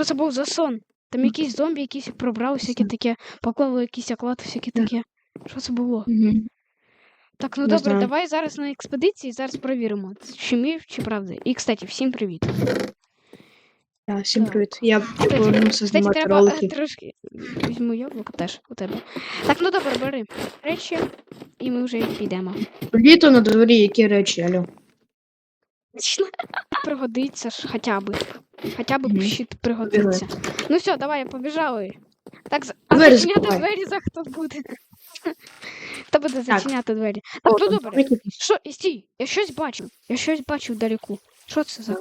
Що це був за сон? Там якісь зомбі, якісь пробрали, всяке таке, поклали якісь оклади, всяке таке. Що це було? Так, ну Не добре, знаю. давай зараз на експедиції, зараз перевіримо, чи міф, чи правда. І, кстати, всім привіт. Так, всім Так. привіт. Я повернувся Кстати, знімати треба е, ролики. трошки візьму яблуко теж у тебе. Так, ну добре, бери речі, і ми вже підемо. Літо на дворі, які речі, алло. Пригодиться ж хоча б. Хоча б Мгм. щит пригодиться. Ну все, давай, побіжали. Так, а Двері зачиняти закривай. двері за хто буде? Хто буде Так. зачиняти двері? Так, ну добре. Що, стій, я щось бачу. Я щось бачу вдалеку. Що це за.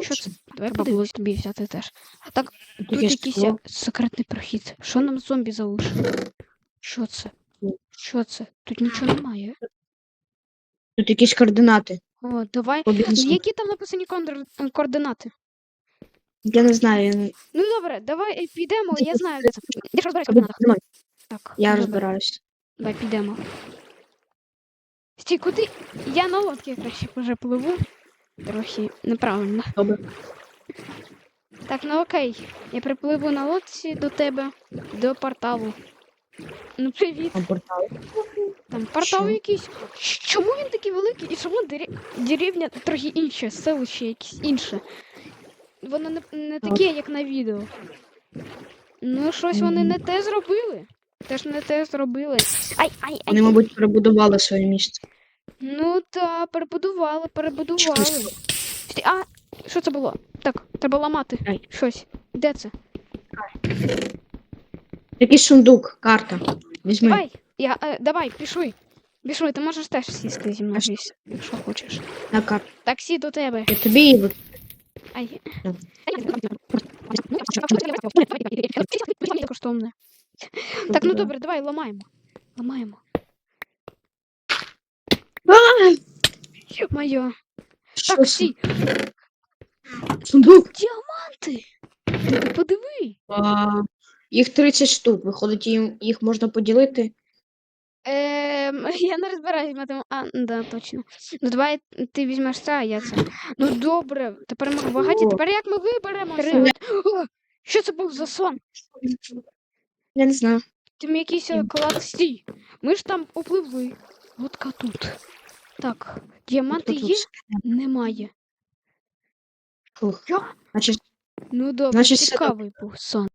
Що це? Давай подивлюсь тобі взяти теж. Так, Тут якийсь секретний прохід. Що нам зомбі залишили? Що це? Ну. Що це? Тут нічого немає. Тут якісь координати. О, давай. По. Які там написані координати? Я не знаю, я не... Ну добре, давай е, підемо, я знаю, де це. Я ж розбираюсь в Або зі мною. Так, Я добре, розбираюсь. Давай підемо. Стій, куди? Я на лодці краще вже пливу. Трохи неправильно. Добре. Так, ну окей. Я припливу на лодці до тебе, до порталу. Ну, привіт. А портал. Там портал Що? якийсь. Чому він такий великий? І чому дерев- деревня трохи інше, селище якесь інше? Воно не, не таке, як на відео. Ну, щось вони не те зробили. Теж не те зробили. Ай, ай, ай. Вони, мабуть, перебудували своє місце. Ну та перебудували, перебудували. Чогось. А, що це було? Так, треба ламати Ай. щось. Де це? Якийсь сундук, карта. Візьми. Давай, я, е, давай, пішли. Пішли, ти можеш теж сісти зі мною, що? якщо- хочеш. На карту. Таксі до тебе. Я тобі її Ай. Так. Коштовне. Так, ну добре, давай ламаємо. Ламаємо. А! Моє. Так, стій. Сундук. Діаманти. Подиви. А, їх 30 штук. Виходить, їм, їх можна поділити. Ем, я не розбираюсь в. А, да, точно. Ну давай ти візьмеш це, а я це. Ну добре, тепер ми багаті. Тепер як ми виберемо? Три. це? О, Що це був за сон? Я не знаю. Там якийсь Ні. клад стій. Ми ж там опливли. Лодка тут. Так, діаманти є? Немає. Фух. Що? Значить, Ну добре, Значить, цікавий був сон.